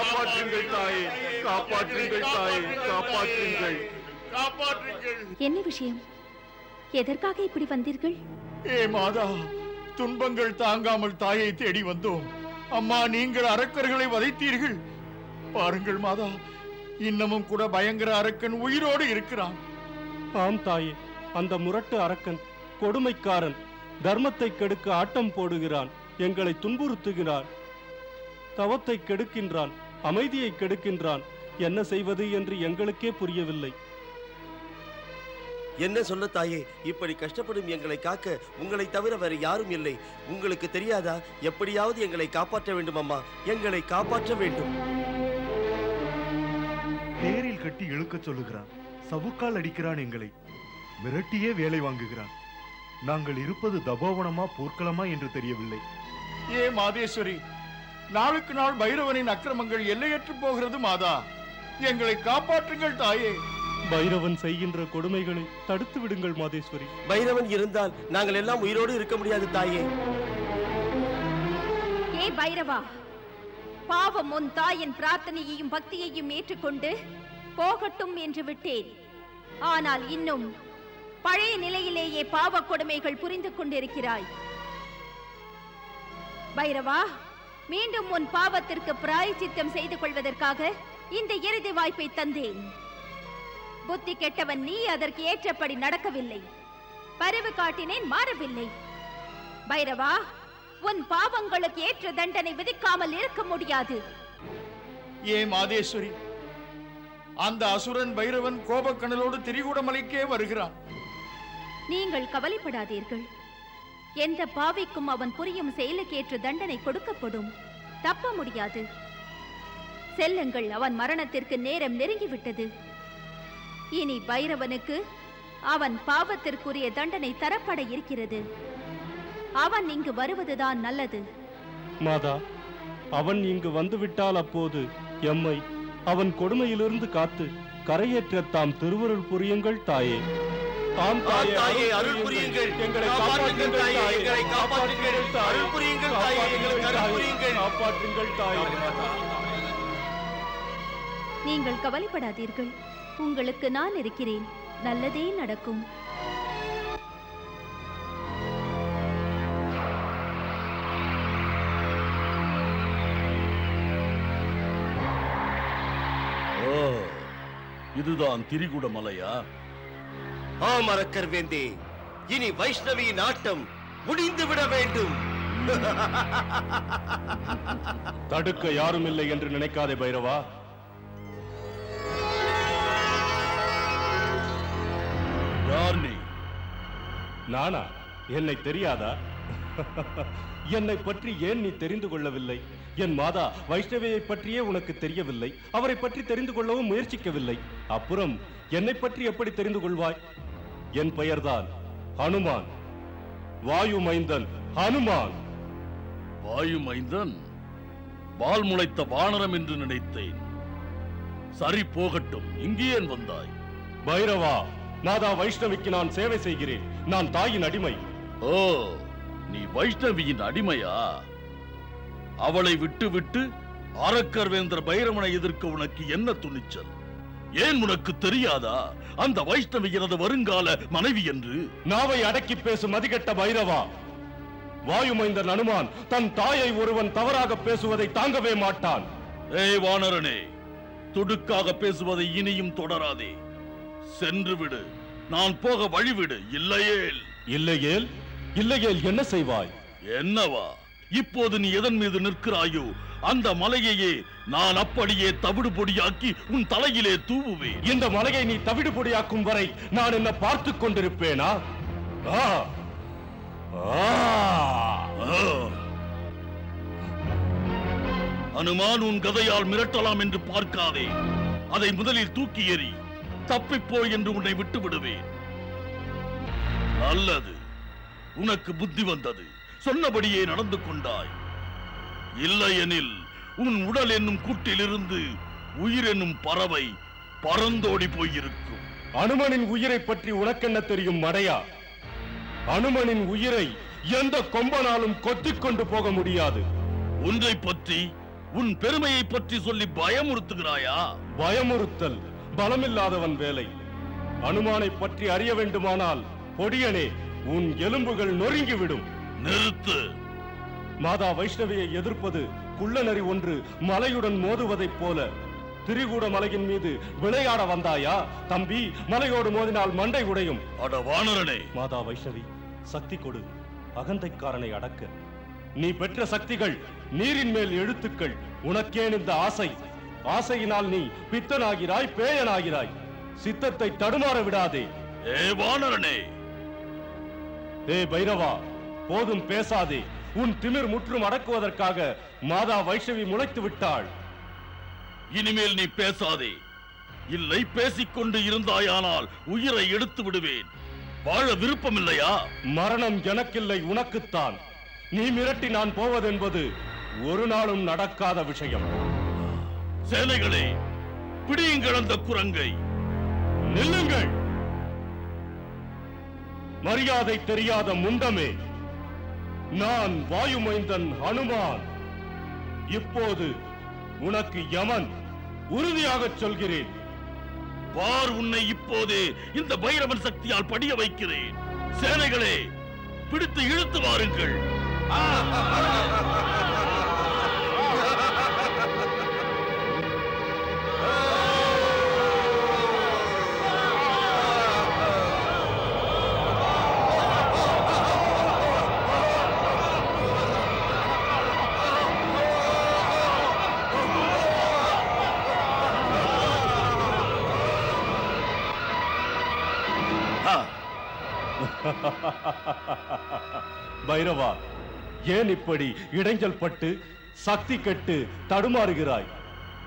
காப்பாற்றுங்கள் தாயே காப்பாற்றுங்கள் தாயே காப்பாற்றுங்கள். காப்பாற்றுங்கள். என்ன விஷயம்? எதற்காக இப்படி வந்தீர்கள்? ஏ மாதா துன்பங்கள் தாங்காமல் தாயை தேடி வந்தோம். அம்மா நீங்கள் அரக்கர்களை வதைத்தீர்கள். பாருங்கள் மாதா இன்னமும் கூட பயங்கர அரக்கன் உயிரோடு இருக்கிறான். ஆம் தாயே அந்த முரட்டு அரக்கன் கொடுமைக்காரன் தர்மத்தை கெடுக்க ஆட்டம் போடுகிறான் எங்களை துன்புறுத்துகிறான் தவத்தை கெடுக்கின்றான். அமைதியை கெடுக்கின்றான். என்ன செய்வது என்று எங்களுக்கே புரியவில்லை. என்ன சொல்ல தாயே இப்படி கஷ்டப்படும் எங்களை காக்க உங்களை தவிர வேறு யாரும் இல்லை. உங்களுக்கு தெரியாதா? எப்படியாவது எங்களை காப்பாற்ற வேண்டும் அம்மா எங்களை காப்பாற்ற வேண்டும். தேரில் கட்டி இழுக்கச் சொல்லுகிறான். சவுக்கால் அடிக்கிறான் எங்களை. மிரட்டியே வேலை வாங்குகிறான். நாங்கள் இருப்பது தபோவனமா போர்க்களமா என்று தெரியவில்லை. ஏ மாதேஸ்வரி நாளுக்கு நாள் பைரவனின் அக்கிரமங்கள் எல்லையற்று போகிறது மாதா. எங்களை காப்பாற்றுங்கள் தாயே. பைரவன் செய்கின்ற கொடுமைகளை தடுத்து விடுங்கள் மாதேஸ்வரி. பைரவன் இருந்தால் நாங்கள் எல்லாம் உயிரோடு இருக்க முடியாது தாயே. ஏ பைரவா பாவம் உன் தாயின் பிரார்த்தனையையும் பக்தியையும் ஏற்றுக்கொண்டு போகட்டும் என்று விட்டேன். ஆனால் இன்னும் பழைய நிலையிலேயே பாவ கொடுமைகள் புரிந்து கொண்டிருக்கிறாய். பைரவா மீண்டும் உன் பாவத்திற்கு பிராயச்சித்தம் செய்து கொள்வதற்காக இந்த இறுதி வாய்ப்பை தந்தேன். புத்தி கெட்டவன் நீ அதற்கு ஏற்றபடி நடக்கவில்லை. பரிவு காட்டினேன் மாறவில்லை. பைரவா உன் பாவங்களுக்கு ஏற்ற தண்டனை விதிக்காமல் இருக்க முடியாது. ஏ மாதேஸ்வரி அந்த அசுரன் பைரவன் கோபக்கணலோடு திரிகூடமலைக்கே வருகிறான். நீங்கள் கவலைப்படாதீர்கள். எந்த பாவிக்கும் அவன் புரியும் செயலுக்கேற்று தண்டனை கொடுக்கப்படும். தப்ப முடியாது. செல்லுங்கள் அவன் மரணத்திற்கு நேரம் நெருங்கிவிட்டது. இனி பைரவனுக்கு அவன் பாவத்திற்குரிய தண்டனை தரப்பட இருக்கிறது. அவன் இங்கு வருவதுதான் நல்லது. மாதா அவன் இங்கு வந்துவிட்டால் அப்போது எம்மை அவன் கொடுமையிலிருந்து காத்து கரையேற்ற தாம் திருவருள் புரியுங்கள் தாயே. ஆம் தாயே, அருள் புரியுங்கள். எங்களை காப்பாற்றுங்கள் தாயே, எங்களை காப்பாற்றுங்கள். அருள் புரியுங்கள் தாயே, எங்களுக்கு அருள் புரியுங்கள். காப்பாற்றுங்கள் தாயே. நீங்கள் கவலைப்படாதீர்கள். உங்களுக்கு நான் இருக்கிறேன். நல்லதே நடக்கும். ஓ இதுதான் திரிகுட மலையா ஆம் வேந்தே இனி வைஷ்ணவியின் ஆட்டம் முடிந்து விட வேண்டும். தடுக்க யாரும் இல்லை என்று நினைக்காதே பைரவா. யார் நீ? நானா? என்னை தெரியாதா? என்னை பற்றி ஏன் நீ தெரிந்து கொள்ளவில்லை? என் மாதா வைஷ்ணவியை பற்றியே உனக்கு தெரியவில்லை. அவரை பற்றி தெரிந்து கொள்ளவும் முயற்சிக்கவில்லை. அப்புறம் என்னை பற்றி எப்படி தெரிந்து கொள்வாய்? என் பெயர்தான் ஹனுமான். வாயு மைந்தன் ஹனுமான். வாயு மைந்தன் வால் முளைத்த வானரம் என்று நினைத்தேன். சரி போகட்டும் இங்கே ஏன் வந்தாய்? பைரவா மாதா வைஷ்ணவிக்கு நான் சேவை செய்கிறேன். நான் தாயின் அடிமை. ஓ நீ வைஷ்ணவியின் அடிமையா? அவளை விட்டு விட்டு அரக்கர் வேந்தர் பைரவனை எதிர்க்க உனக்கு என்ன துணிச்சல்? ஏன் உனக்கு தெரியாதா? அந்த வைஷ்ணவி எனது வருங்கால மனைவி என்று. நாவை அடக்கி பேசும் மதிகெட்ட பைரவா. வாயுமைந்தன் அனுமான் தன் தாயை ஒருவன் தவறாக பேசுவதை தாங்கவே மாட்டான். ஏய் வானரனே துடுக்காக பேசுவதை இனியும் தொடராதே. சென்று விடு. நான் போக வழிவிடு இல்லையேல். இல்லையேல்? இல்லையேல் என்ன செய்வாய்? என்னவா? இப்போது நீ எதன் மீது நிற்கிறாயோ அந்த மலையையே நான் அப்படியே தவிடு பொடியாக்கி உன் தலையிலே தூவுவேன். இந்த மலையை நீ தவிடு பொடியாக்கும் வரை நான் என்ன பார்த்து கொண்டிருப்பேனா? ஆ! ஆ! அனுமான் உன் கதையால் மிரட்டலாம் என்று பார்க்காதே. அதை முதலில் தூக்கி எறி தப்பிப்போ என்று உன்னை விட்டு விடுவேன் நல்லது உனக்கு புத்தி வந்தது. சொன்னபடியே நடந்து கொண்டாய். இல்லையெனில் உன் உடல் என்னும் கூட்டிலிருந்து உயிர் என்னும் பறவை பறந்தோடி போயிருக்கும். அனுமனின் உயிரை பற்றி உனக்கென்ன தெரியும் மடையா? அனுமனின் உயிரை எந்த கொம்பனாலும் கொத்திக் கொண்டு போக முடியாது. ஒன்றை பற்றி உன் பெருமையை பற்றி சொல்லி பயமுறுத்துகிறாயா? பயமுறுத்தல் பலமில்லாதவன் வேலை. அனுமானை பற்றி அறிய வேண்டுமானால் பொடியனே உன் எலும்புகள் நொறுங்கிவிடும். நிறுத்து. மாதா வைஷ்ணவியை எதிர்ப்பது குள்ளநரி ஒன்று மலையுடன் மோதுவதைப் போல. திரிகூட மலையின் மீது விளையாட வந்தாயா? தம்பி மலையோடு மோதினால் மண்டை உடையும். அட வானரனே. மாதா வைஷ்ணவி சக்தி கொடு. அகந்தைக்காரனை அடக்க. நீ பெற்ற சக்திகள் நீரின் மேல் எழுத்துக்கள். உனக்கேன் இந்த ஆசை. ஆசையினால் நீ பித்தனாகிறாய் பேயனாகிறாய். சித்தத்தை தடுமாற விடாதே. ஏ வானரனே. ஏ பைரவா போதும் பேசாதே. உன் திமிர் முற்றும் அடக்குவதற்காக மாதா வைஷ்ணவி முளைத்து விட்டாள். இனிமேல் நீ பேசாதே. இல்லை பேசிக்கொண்டு இருந்தாயானால் உயிரை எடுத்து விடுவேன். வாழ விருப்பமில்லையா? மரணம் எனக்கில்லை உனக்குத்தான். நீ மிரட்டி நான் போவதென்பது ஒரு நாளும் நடக்காத விஷயம். சேனைகளே பிடியுங்கள் அந்த குரங்கை. நில்லுங்கள். மரியாதை தெரியாத முண்டமே. நான் வாயுமைந்தன் ஹனுமான். இப்போது உனக்கு யமன் உறுதியாகச் சொல்கிறேன். பார் உன்னை இப்போதே இந்த பைரவன் சக்தியால் படிய வைக்கிறேன். சேனைகளே பிடித்து இழுத்து வாருங்கள். ஏன் இப்படி இடைஞ்சல் பட்டு சக்தி கெட்டு தடுமாறுகிறாய்?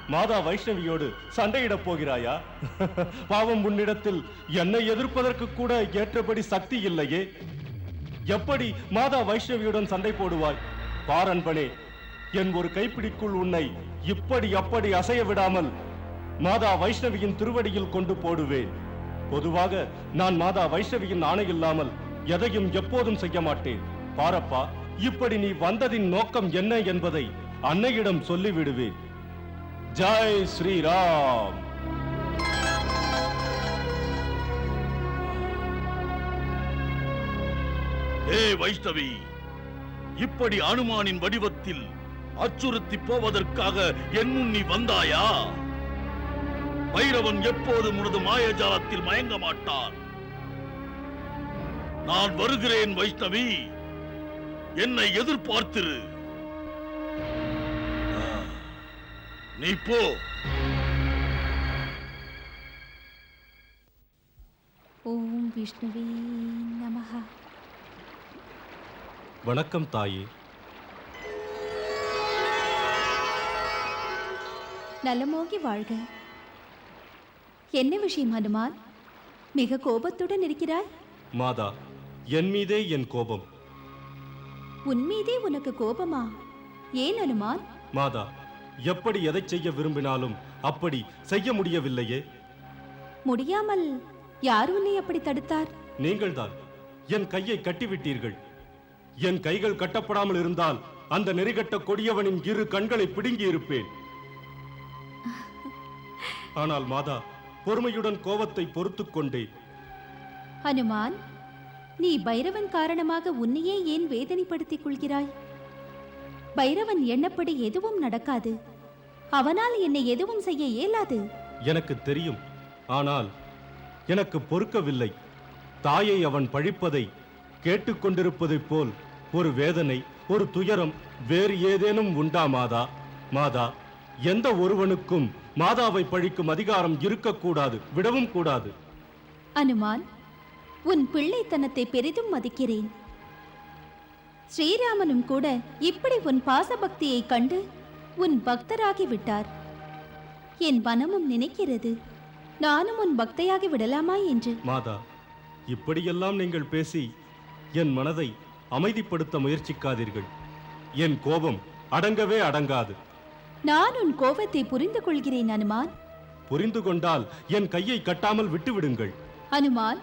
மாதா வைஷ்ணவியோடு சண்டையிடப் போகிறாயா? பாவம் உன்னிடத்தில் என்னை எதிர்ப்பதற்கு கூட ஏற்றபடி சக்தி இல்லையே. எப்படி மாதா வைஷ்ணவியுடன் சண்டை போடுவாய்? பாரன்பனே என் ஒரு கைப்பிடிக்குள் உன்னை இப்படி அப்படி அசைய விடாமல் மாதா வைஷ்ணவியின் திருவடியில் கொண்டு போடுவேன். பொதுவாக நான் மாதா வைஷ்ணவியின் ஆணை இல்லாமல் எதையும் எப்போதும் செய்ய மாட்டேன். பாரப்பா இப்படி நீ வந்ததின் நோக்கம் என்ன என்பதை அன்னையிடம் சொல்லிவிடுவேன். ஜெய் ஸ்ரீராம். ஏ வைஷ்ணவி இப்படி அனுமானின் வடிவத்தில் அச்சுறுத்தி போவதற்காக என் முன் நீ வந்தாயா? பைரவன் எப்போதும் உனது மாயஜாலத்தில் மயங்க மாட்டான். நான் வருகிறேன் வைஷ்ணவி. என்னை எதிர்பார்த்திரு. நீ போ. ஓம் விஷ்ணுவே நமஹ. வணக்கம் தாயே. நலமோகி வாழ்க. என்ன விஷயம் ஹனுமான்? மிக கோபத்துடன் இருக்கிறாய்? மாதா என் மீதே என் கோபம். உன் மீதே உனக்கு கோபமா? ஏன் ஹனுமான் மாதா எப்படி எதை செய்ய விரும்பினாலும் அப்படி செய்ய முடியவில்லையே. முடியாமல் யார் உன்னை அப்படி தடுத்தார்? நீங்கள்தான். என் கையை கட்டிவிட்டீர்கள். என் கைகள் கட்டப்படாமல் இருந்தால் அந்த நெறிகட்ட கொடியவனின் இரு கண்களை பிடுங்கி இருப்பேன். ஆனால் மாதா பொறுமையுடன் கோபத்தை பொறுத்துக் கொண்டேன் ஹனுமான் நீ பைரவன் காரணமாக உன்னையே ஏன் வேதனைப்படுத்திக் கொள்கிறாய்? பைரவன் எண்ணப்படி எதுவும் நடக்காது. அவனால் என்னை எதுவும் செய்ய இயலாது. எனக்கு தெரியும். ஆனால் எனக்கு பொறுக்கவில்லை. தாயை அவன் பழிப்பதை கேட்டுக்கொண்டிருப்பதைப் போல் ஒரு வேதனை ஒரு துயரம் வேறு ஏதேனும் உண்டா மாதா? மாதா எந்த ஒருவனுக்கும் மாதாவை பழிக்கும் அதிகாரம் இருக்கக்கூடாது விடவும் கூடாது. அனுமான் உன் பிள்ளைத்தனத்தை பெரிதும் மதிக்கிறேன். ஸ்ரீராமனும் கூட இப்படி உன் பாசபக்தியை கண்டு உன் பக்தராகி விட்டார் என் மனமும் நினைக்கிறது நானும் உன் பக்தையாகி விடலாமா என்று? மாதா இப்படியெல்லாம் நீங்கள் பேசி என் மனதை அமைதிப்படுத்த முயற்சிக்காதீர்கள். என் கோபம் அடங்கவே அடங்காது. நான் உன் கோபத்தை புரிந்து கொள்கிறேன் அனுமான். புரிந்து கொண்டால் என் கையை கட்டாமல் விட்டுவிடுங்கள். அனுமான்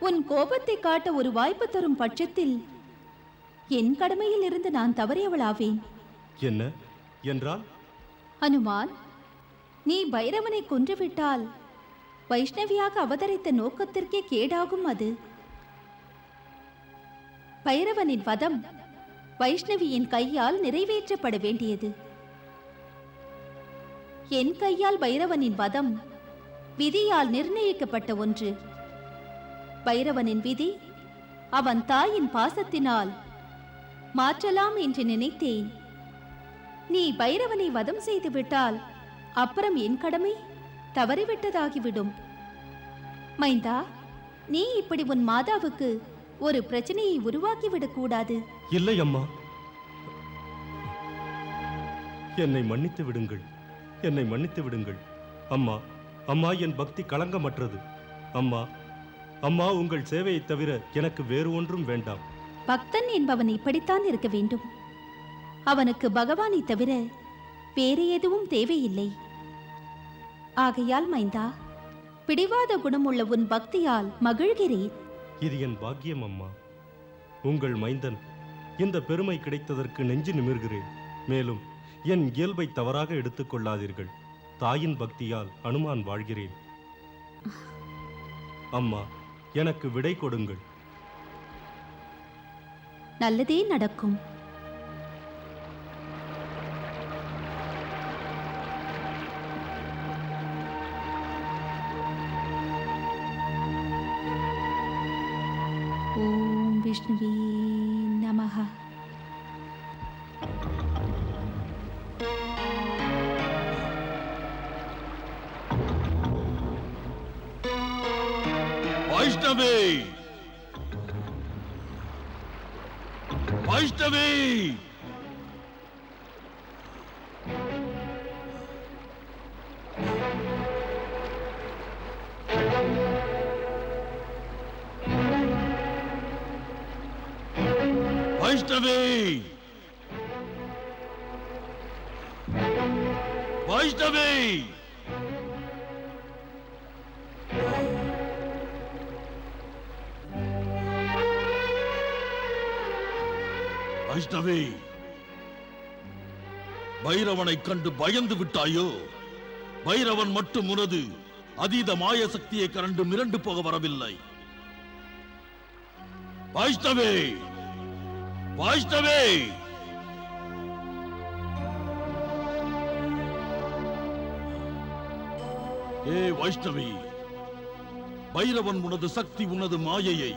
உன் கோபத்தை காட்ட ஒரு வாய்ப்பு தரும் பட்சத்தில் என் கடமையில் இருந்து நான் தவறியவளாவேன். என்ன? என்றால்? அனுமான் நீ பைரவனை கொன்றுவிட்டால் வைஷ்ணவியாக அவதரித்த நோக்கத்திற்கே கேடாகும் அது. பைரவனின் வதம் வைஷ்ணவியின் கையால் நிறைவேற்றப்பட வேண்டியது. என் கையால் பைரவனின் வதம் விதியால் நிர்ணயிக்கப்பட்ட ஒன்று. பைரவனின் விதி. அவன் தாயின் பாசத்தினால் மாற்றலாம் என்று நினைத்தேன். நீ பைரவனை வதம் செய்து விட்டால் அப்புறம் என் கடமை? தவறிவிட்டதாகிவிடும். மைந்தா நீ இப்படி உன் மாதாவுக்கு ஒரு பிரச்சனையை உருவாக்கிவிடக் கூடாது. இல்லை அம்மா. என்னை மன்னித்து விடுங்கள். என்னை மன்னித்து விடுங்கள். அம்மா அம்மா என் பக்தி களங்கமற்றது. அம்மா அம்மா உங்கள் சேவையைத் தவிர எனக்கு வேறு ஒன்றும் வேண்டாம். பக்தன் என்பவன் இப்படித்தான் இருக்க வேண்டும். அவனுக்கு பகவானை தவிர வேறு எதுவும் தேவையில்லை. ஆகையால் மைந்தா பிடிவாத குணமுள்ள உன் பக்தியால் மகிழ்கிறேன் இது என் பாக்கியம் அம்மா. உங்கள் மைந்தன் இந்த பெருமை கிடைத்ததற்கு நெஞ்சு நிமிர்கிறேன். மேலும் என் இயல்பை தவறாக எடுத்துக்கொள்ளாதீர்கள் தாயின் பக்தியால் அனுமான் வாழ்கிறேன். அம்மா எனக்கு விடை கொடுங்கள். நல்லதே நடக்கும். ஓம் விஷ்ணுவே நமஹா. நமः வைஷ்ணவி வைஷ்ணவி வைஷ்ணவி வைஷ்ணவி வைஷ்ணவி பைரவனை கண்டு பயந்து விட்டாயோ? பைரவன் மட்டும் உனது அதீத மாய சக்தியை கரண்டு மிரண்டு போக வரவில்லை. வைஷ்ணவே வைஷ்ணவே ஏ வைஷ்ணவி பைரவன் உனது சக்தி உனது மாயையை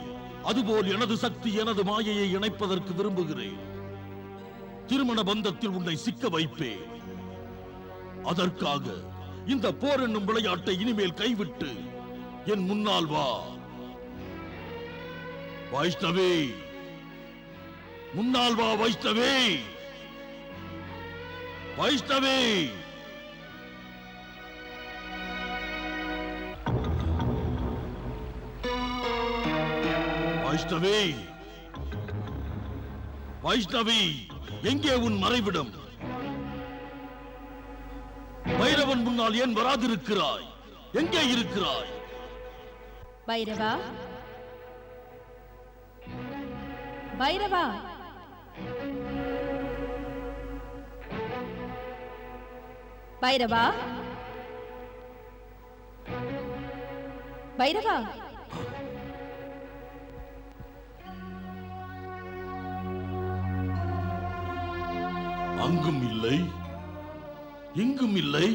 அதுபோல் எனது சக்தி எனது மாயையை இணைப்பதற்கு விரும்புகிறேன். திருமண பந்தத்தில் உன்னை சிக்க வைப்பேன். அதற்காக இந்த போர் என்னும் விளையாட்டை இனிமேல் கைவிட்டு என் முன்னால் வா. வைஷ்ணவி முன்னால் வா வைஷ்ணவி. வைஷ்ணவி. வைஷ்ணவி. வைஷ்ணவி. எங்கே உன் மறைவிடம்? பைரவன் முன்னால் ஏன் வராதிருக்கிறாய்? எங்கே இருக்கிறாய்? பைரவா? பைரவா? பைரவா? பைரவா? அங்கும் இல்லை எங்கும் இல்லை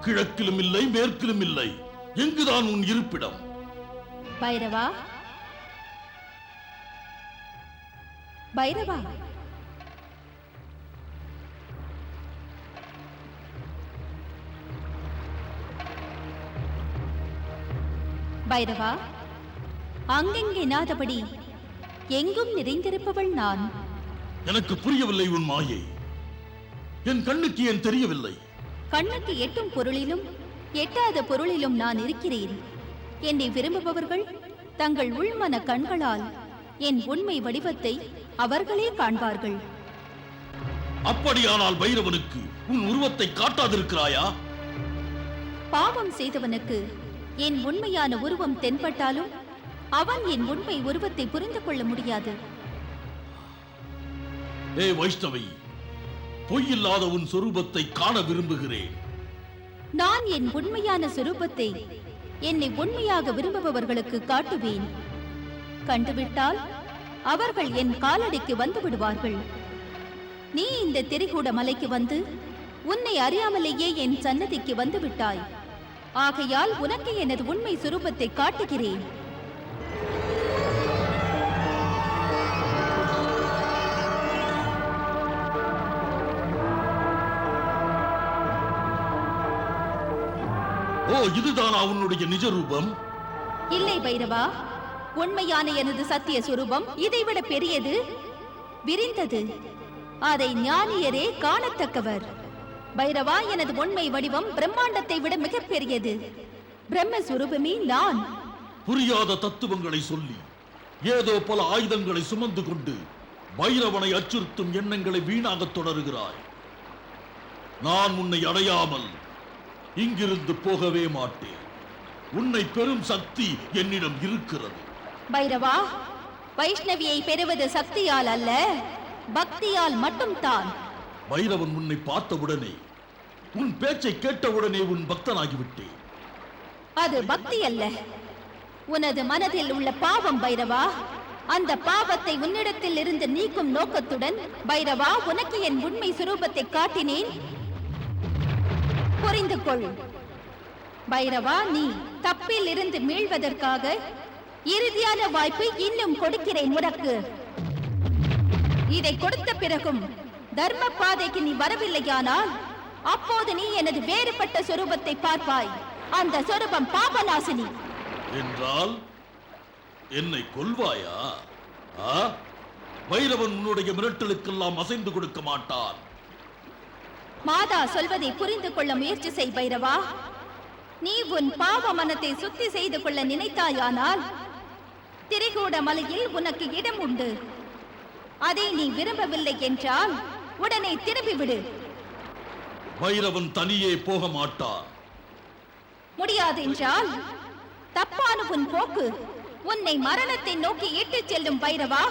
கிழக்கிலும் இல்லை மேற்கிலும் இல்லை. எங்குதான் உன் இருப்பிடம்? பைரவா? பைரவா? பைரவா அங்கெங்கே நாதபடி? எங்கும் நிறைந்திருப்பவள் நான். எனக்கு புரியவில்லை உன் மாயை. என் கண்ணுக்கு ஏன் தெரியவில்லை? கண்ணுக்கு எட்டும் பொருளிலும் எட்டாத பொருளிலும் நான் இருக்கிறேன். என்னை விரும்புபவர்கள் தங்கள் உள்மன கண்களால் என் உண்மை வடிவத்தை அவர்களே காண்பார்கள். அப்படியானால் பைரவனுக்கு உன் உருவத்தை காட்டாதிருக்கிறாயா? பாவம் செய்தவனுக்கு என் உண்மையான உருவம் தென்பட்டாலும் அவன் என் உண்மை உருவத்தை புரிந்து கொள்ள முடியாது. ஏ வைஷ்ணவி பொய்யில்லாத உன் சொரூபத்தை காண விரும்புகிறேன். நான் என் உண்மையான சுரூபத்தை என்னை உண்மையாக விரும்புபவர்களுக்கு காட்டுவேன். கண்டுவிட்டால் அவர்கள் என் காலடிக்கு வந்து விடுவார்கள். நீ இந்த திரிகூட மலைக்கு வந்து உன்னை அறியாமலேயே என் சன்னதிக்கு வந்துவிட்டாய் ஆகையால் உனக்கு எனது உண்மை சுரூபத்தை காட்டுகிறேன். இதுதானா உன்னுடைய நிஜ ரூபம். இல்லை பைரவா உண்மையான எனது சத்திய சுரூபம் இதைவிட பெரியது. விரிந்தது. அதை ஞானியரே காணத்தக்கவர். பைரவா எனது உண்மை வடிவம் பிரம்மாண்டத்தை விட மிகப் பெரியது. பிரம்மஸ்வரூபமே நான். புரியாத தத்துவங்களை சொல்லி ஏதோ பல ஆயுதங்களை சுமந்து கொண்டு பைரவனை அச்சுறுத்தும் எண்ணங்களை வீணாகத் தொடருகிறாய். நான் உன்னை அடையாமல் இங்கிருந்து போகவே மாட்டேன். உன்னை பெரும் சக்தி என்னிடம் இருக்கிறது. பைரவா வைஷ்ணவியை பெறுவது சக்தியால் அல்ல பக்தியால் மட்டும்தான். பைரவன் உன்னை பார்த்தவுடனே உன் பேச்சை கேட்டவுடனே உன் பக்தனாகிவிட்டேன். அது பக்தி அல்ல. உனது மனதில் உள்ள பாவம் பைரவா அந்த பாவத்தை உன்னிடத்தில் இருந்து நீக்கும் நோக்கத்துடன் பைரவா உனக்கு என் உண்மை சுரூபத்தை காட்டினேன். புரிந்து கொள் பைரவா நீ தப்பில் இருந்து மீள்வதற்காக இறுதியான வாய்ப்பு இன்னும் கொடுக்கிறேன் உனக்கு. இதை கொடுத்த பிறகும் தர்ம பாதைக்கு நீ வரவில்லையானால் அப்போது நீ எனது வேறுபட்ட சொரூபத்தை பார்ப்பாய். அந்த சொரூபம் பாபநாசினி. என்றால் என்னை கொல்வாயா? ஆ? பைரவன் உன்னுடைய மிரட்டலுக்கெல்லாம் அசைந்து கொடுக்க மாட்டான். மாதா சொல்வதை புரிந்து கொள்ள முயற்சி செய் பைரவா. நீ உன் பாவ மனத்தை சுத்தி செய்து கொள்ள நினைத்தாயானால் திரிகூட மலையில் உனக்கு இடம் உண்டு. அதை நீ விரும்பவில்லை என்றால் உடனே திரும்பிவிடு. பைரவன் தனியே போக மாட்டான் முடியாது என்றால் தப்பான உன் போக்கு உன்னை மரணத்தை நோக்கி இட்டுச் செல்லும் பைரவா.